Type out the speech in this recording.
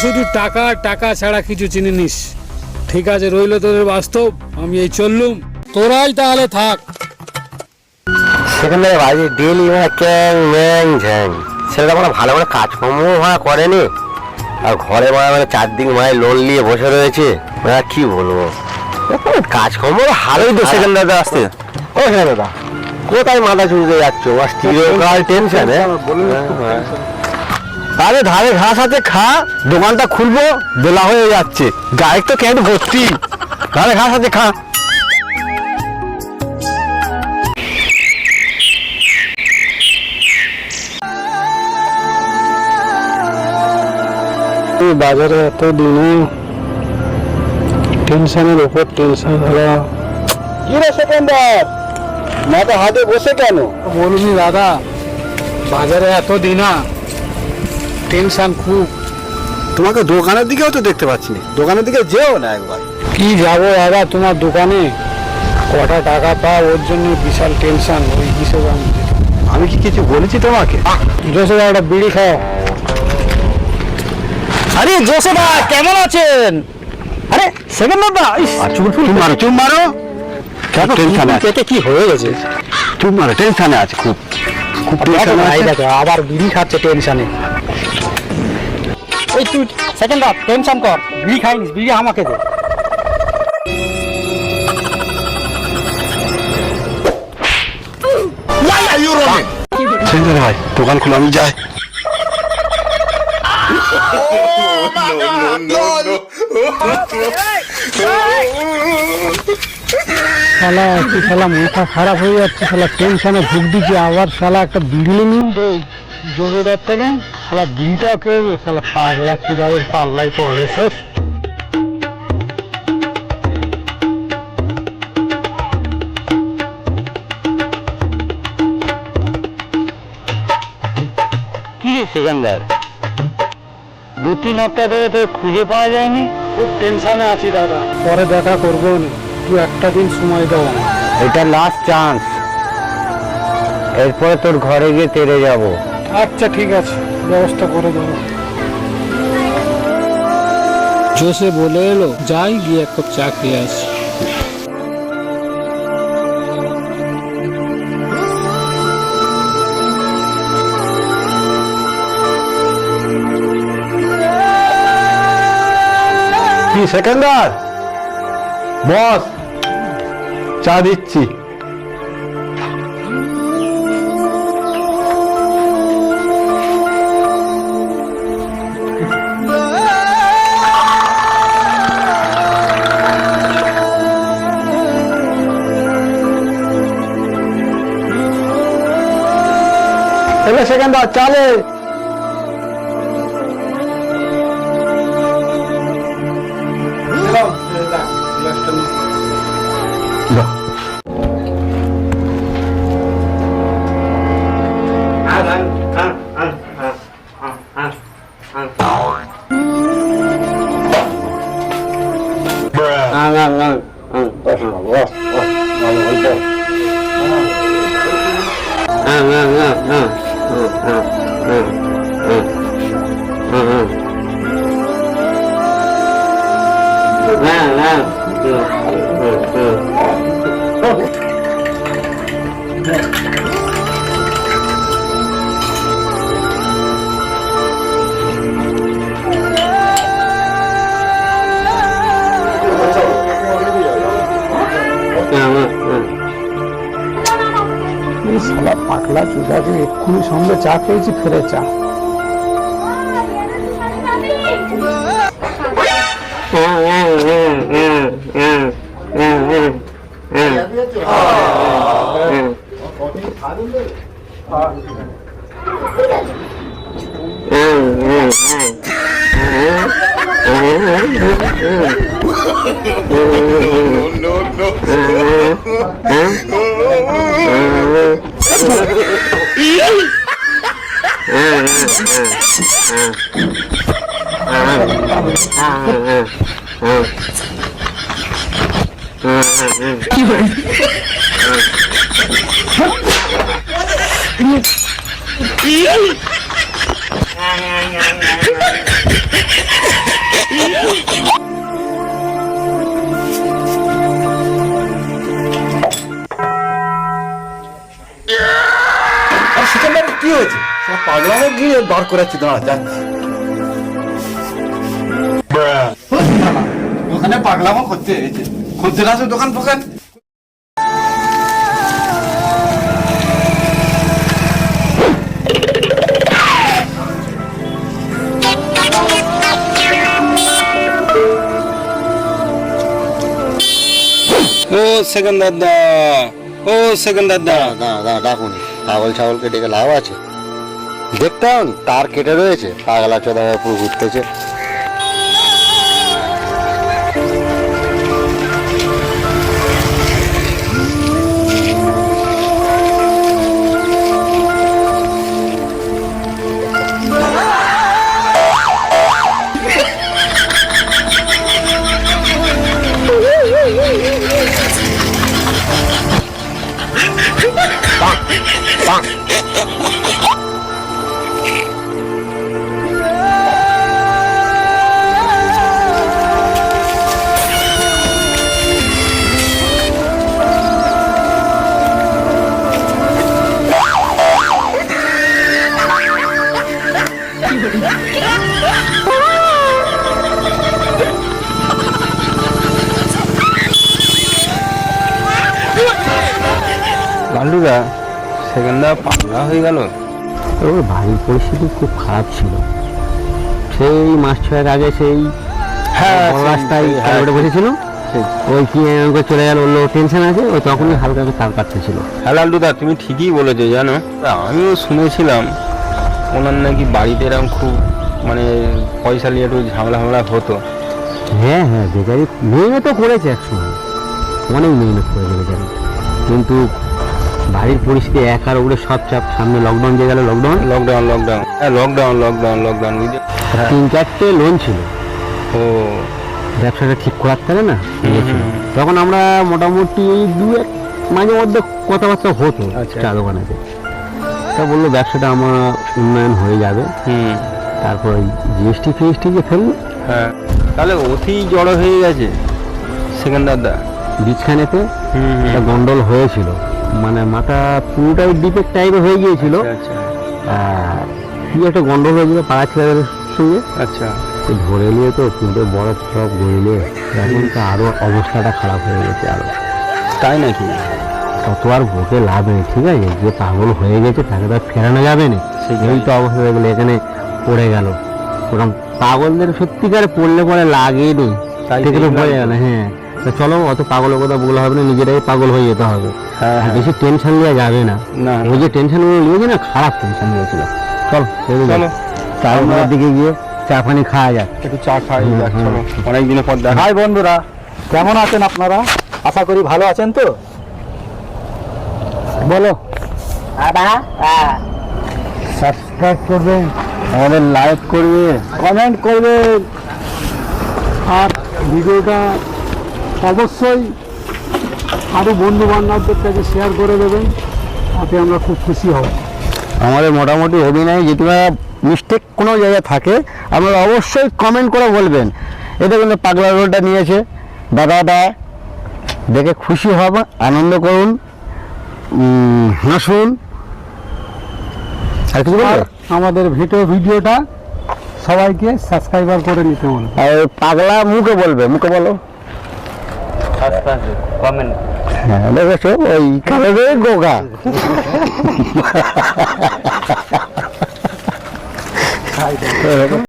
শুধু টাকা টাকা ছাড়া কিছু চিনি নিস ঠিক আছে রইল তোদের বাস্তব আমি এই চললুম। তোরাই তাহলে থাক। সেখানে বাজে ডেলি মানে ক্যাং ম্যাং ঝ্যাং। ছেলেটা মানে ভালো করে কাজকর্ম মানে করেনি। আর ঘরে মানে মানে চারদিন মানে লোন নিয়ে বসে রয়েছে। মানে কি বলব? কাজকর্ম ভালোই তো সেখানে দাদা আসতে। ও দাদা। কোথায় মাথা চুলতে যাচ্ছ? আর চিরকাল টেনশন আরে ধারে ঘাস আছে খা। দোকানটা খুলবো বেলা হয়ে যাচ্ছে। গায়ে তো ক্যান্ট ভর্তি। ধারে ঘাস আছে খা। এই বাজারে এত দিনে টেনশনের উপর টেনশন হলো। কি রে সেকেন্দার? মাথা হাতে বসে কেন? বলুনি দাদা বাজারে এত দিনা টেনশন খুব। তোমাকে দোকানের দিকেও তো দেখতে পাচ্ছি না দোকানের দিকে যেও না একবার। কি যাব দাদা তোমার দোকানে? কটা টাকা পাও ওর জন্য বিশাল টেনশন ওই হিসেবে আমি আমি কি কিছু বলেছি তোমাকে? জোসে একটা বিড়ি খাও। আরে জোসেদা কেমন আছেন? আরে সেকেন্ড দা চুপ চুপ মারো চুপ মারো। কেন টেনশন আছে। পেটে কি হয়ে গেছে? চুপ মারো টেনশনে আছে খুব। খুব টেনশন আছে। আবার বিড়ি খাচ্ছে টেনশনে। এই তুই সেকেন্ড দা টেনশন কর। বিড়ি খাইনিস বিড়ি আমাকে দে। ভাই দোকান খুলে আমি যাই। শালা কি শালা মাথা খারাপ হয়ে যাচ্ছে শালা টেনশনে ভুগ দিচ্ছে আবার শালা একটা বিড়ি নিন জোরে থেকে? শালা বিড়িটা কে শালা লাখ টাকা পাল্লাই পড়ে শেষ কি সেকেন্দার? দু তিন হপ্তাহ ধরে তো খুঁজে পাওয়া যায়নি? খুব টেনশনে আছি দাদা। পরে দেখা করব তুই একটা দিন সময় দাও এটা লাস্ট চান্স এরপরে তোর ঘরে গিয়ে তেরে যাব। আচ্ছা ঠিক আছে। ব্যবস্থা করে দেবো। জোসে বলে এলো যাই গিয়ে এক কাপ চা খেয়ে আসি। কি সেকেন্দার বস চা দিচ্ছি। এলে সেকেন্দার চালে। পাকলা চুদাকে এক্ষুনি সঙ্গে চা খেয়েছি ফেরে চা। no, no, no. সেখানটা কি হয়েছে? পাগলামো গিয়ে বার করাচ্ছি দাঁড়া যাচ্ছি। ওখানে পাগলামো করতে আছে দোকান ফোকান ও সেকেন্দার দা ও সেকেন্দার দা না না ডাকুন। ছাগল ছাগলকে ডেকে লাভ আছে। দেখতে হন তার কেটে রয়েছে। পাগলা চোদা পুরো ঘুরতেছে। Bonk. Bonk. লাল্লুদা সেকেন্ডা পাগলা হয়ে গেল। ওর বাড়ির পরিস্থিতি খুব খারাপ ছিল। সেই মাস ছয়েক আগে সেই হ্যাঁ, রাস্তায় হ্যাঁ, বসেছিল। ওই কি আমাকে চলে গেল ওর টেনশন আছে ওই তখনই হালকা একটু তার কাটতেছিল হ্যাঁ লাল্লুদা তুমি ঠিকই বলেছ জানো? আমিও শুনেছিলাম ওনার নাকি বাড়িতে এরকম খুব মানে পয়সা নিয়ে একটু ঝামেলা ফামেলা হতো। হ্যাঁ হ্যাঁ বেচারি মেহনত করেছে একসময়। অনেক মেহনত করেছে বেচারি কিন্তু বাড়ির পরিস্থিতি একার উপরে সব চাপ। সামনে লকডাউন যে গেল লকডাউন লকডাউন লকডাউন হ্যাঁ লকডাউন লকডাউন লকডাউন তিন চারটে লোন ছিল। ও। ব্যবসাটা ঠিক করাতে হবে না? তখন আমরা মোটামুটি দু এক মাঝে মধ্যে কথাবার্তা হতো আচ্ছা। চা দোকানেতে। তা বলল ব্যবসাটা আমার উন্নয়ন হয়ে যাবে। হুম। তারপর ওই জিএসটি ফিএসটি যে ফেলল। হ্যাঁ। তাহলে অতি জড়ো হয়ে গেছে সেকেন্ডার দা বীজখানেতে হুম। একটা গন্ডল হয়েছিল। মানে মাথা পুরোটাই ডিপেক টাইপের হয়ে গিয়েছিল। আচ্ছা আর কি একটা গন্ডল হয়েছিল পাড়া ছেলেদের সঙ্গে? আচ্ছা। ধরে নিয়ে তো কিন্তু বরফ টরফ গড়িলে এখন তো আরও অবস্থাটা খারাপ হয়ে গেছে আরও। তাই নাকি? তত আর ভোটে লাভ নেই ঠিক আছে? যে পাগল হয়ে গেছে তাকে তো আর ফেরানো যাবে না। এই তো অবস্থা হয়ে গেলে এখানে পড়ে গেল। ওরকম পাগলদের সত্যিকারে পড়লে পরে লাগে নেই তাই থেকে তো গেল হ্যাঁ। চলো অত পাগলের কথা বলে হবে না নিজেরাই পাগল হয়ে যেতে হবে। হ্যাঁ হ্যাঁ। বেশি টেনশন নেওয়া যাবে না। না ওই যে টেনশন নিয়েছে না খারাপ টেনশন নিয়েছিল চল চলো। চলো। চা দিকে গিয়ে চা পানি খাওয়া যাক। একটু চা খাই হুম, যাক, চলো। অনেক দিনের পর দেখা। হাই বন্ধুরা কেমন আছেন আপনারা? আশা করি ভালো আছেন তো? বলো। সাবস্ক্রাইব করবেন আমাদের লাইক করবে। কমেন্ট করবে। আর ভিডিওটা অবশ্যই আরও বন্ধু বান্ধবদের কাছে শেয়ার করে দেবেন তাতে আমরা খুব খুশি হব। আমাদের মোটামুটি অভিনয় যেটা মিস্টেক কোনো জায়গায় থাকে আপনারা অবশ্যই কমেন্ট করে বলবেন। এটা কিন্তু পাগলা রোলটা নিয়েছে। দাদা দা দেখে খুশি হব আনন্দ করুন হাসুন। আর কিছু বলবে? আমাদের ভিডিও ভিডিওটা সবাইকে সাবস্ক্রাইবার করে নিতে বলুন আর পাগলা মুখে বলবে মুখে বলো। হ্যাঁ দেখেছ ওই কারণে গোগা।